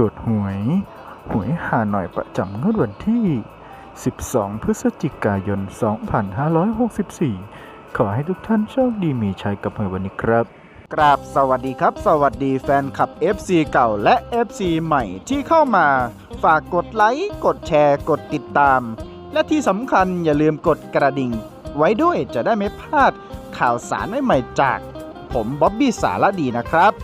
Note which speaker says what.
Speaker 1: ตรวจหวย หวยหาหน่อยประจำงวดวันที่ 12 พฤศจิกายน 2564 ขอให้ทุกท่านโชคดีมีชัยกับหวยวันนี้ครับ
Speaker 2: กราบสวัสดีครับ สวัสดีแฟนคลับ FC เก่าและ FC ใหม่ที่เข้ามา ฝากกดไลค์ กดแชร์ กดติดตาม และที่สำคัญอย่าลืมกดกระดิ่ง ไว้ด้วยจะได้ไม่พลาดข่าวสารใหม่ๆจาก ผมบ๊อบบี้สารดีนะครับ